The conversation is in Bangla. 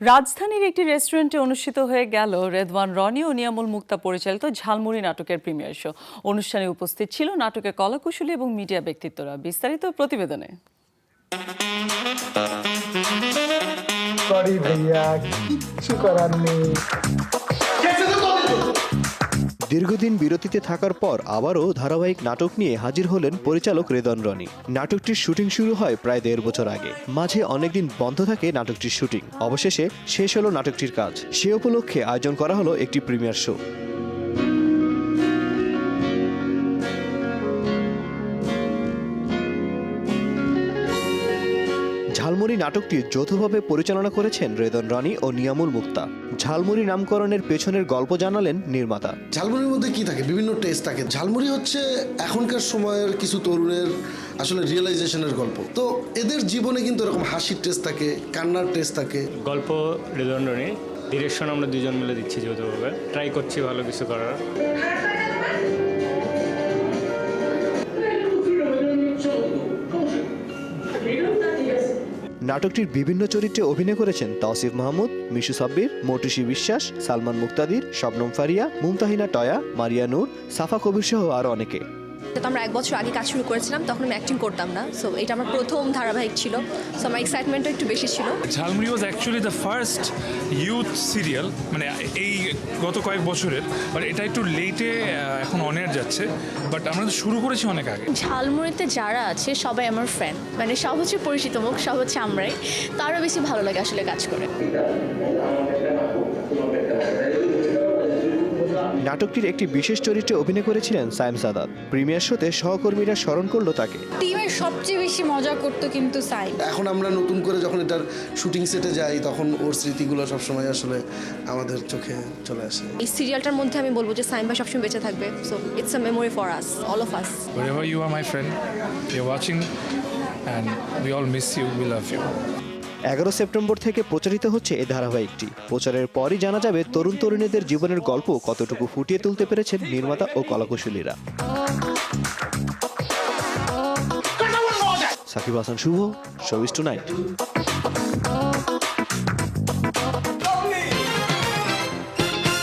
রাজধানীর একটি রেস্টুরেন্টে অনুষ্ঠিত হয়ে গেল রেদওয়ান রনি ও নিয়ামুল মুক্তা পরিচালিত ঝালমুড়ি নাটকের প্রিমিয়ার শো। অনুষ্ঠানে উপস্থিত ছিল নাটকের কলাকুশলী এবং মিডিয়া ব্যক্তিত্বরা। বিস্তারিত প্রতিবেদনে। ভাইয়া কিছু করার নেই। দীর্ঘদিন বিরতিতে থাকার পর আবারও ধারাবাহিক নাটক নিয়ে হাজির হলেন পরিচালক রেদন রনি। নাটকটির শুটিং শুরু হয় প্রায় দেড় বছর আগে। মাঝে অনেকদিন বন্ধ থাকে নাটকটির শুটিং। অবশেষে শেষ হলো নাটকটির কাজ। সে উপলক্ষে আয়োজন করা হলো একটি প্রিমিয়ার শো। ঝালমুড়ি নাটকটি যৌথভাবে পরিচালনা করেছেন রেদন রানী ও নিয়ামুল মুক্তা। ঝালমুড়ি নামকরণের পেছনের গল্প জানালেন নির্মাতা। ঝালমুড়ির মধ্যে কি থাকে? বিভিন্ন টেস্ট থাকে। ঝালমুড়ি হচ্ছে এখনকার সময়ের কিছু তরুণের আসলে রিয়েলাইজেশনের গল্প। তো এদের জীবনে কিন্তু এরকম হাসির টেস্ট থাকে কান্নার টেস্ট থাকে। গল্প হৃদয়ন্ডনী ডিরেকশন আমরা দুজন মিলে দিচ্ছি যৌথভাবে। ট্রাই করছি ভালো কিছু করার। নাটকটির বিভিন্ন চরিত্রে অভিনয় করেছেন তাওসিফ মাহমুদ, মিশু সাব্বির মটুশি বিশ্বাস, সালমান মুক্তাদির, শবনম ফারিয়া, মুমতাহিনা টয়া, মারিয়া নূর, সাফা কবির সহ আরও অনেকে। তো আমরা এক বছর আগে কাজ শুরু করেছিলাম তখন আমি অ্যাক্টিং করতাম না। সো এটা আমার প্রথম ধারাবাহিক ছিল। সো আমার এক্সাইটমেন্টও একটু বেশি ছিল। Jhalmuri was actually the first youth serial মানে এই গত কয়েক বছরের বাট এটা একটু লেটে এখন অনেয়ার যাচ্ছে। বাট আমরা তো শুরু করেছি অনেক আগে। ঝালমুড়িতে যারা আছে সবাই আমার ফ্রেন্ড মানে সব হচ্ছে পরিচিত মুখ সব হচ্ছে আমরাই। তারও বেশি ভালো লাগে আসলে কাজ করে। নাটকটির একটি বিশেষ চরিত্রে অভিনয় করেছিলেন সায়েম সাদাত। প্রিমিয়ার শোতে সহকর্মীরা স্মরণ করল তাকে। টিমের সবচেয়ে বেশি মজা করতো কিন্তু সাইম এখন আমরা নতুন করে যখন এটার শুটিং সেটে যাই তখন ওর স্মৃতিগুলো সবসময় আসলে আমাদের চোখে চলে আসে। এই সিরিয়ালটার মধ্যে আমি বলব যে সাইম ভাই সবসময় বেঁচে থাকবে। So it's a memory for us all of us wherever you are my friend you're watching and we all miss you we love you. এগারো সেপ্টেম্বর থেকে প্রচারিত হচ্ছে এ ধারাবাহিকটি। প্রচারের পরই জানা যাবে তরুণ তরুণীদের জীবনের গল্প কতটুকু ফুটিয়ে তুলতে পেরেছেন নির্মাতা ও কলাকুশলীরা। Shakib Hasan Shuvo showbiz tonight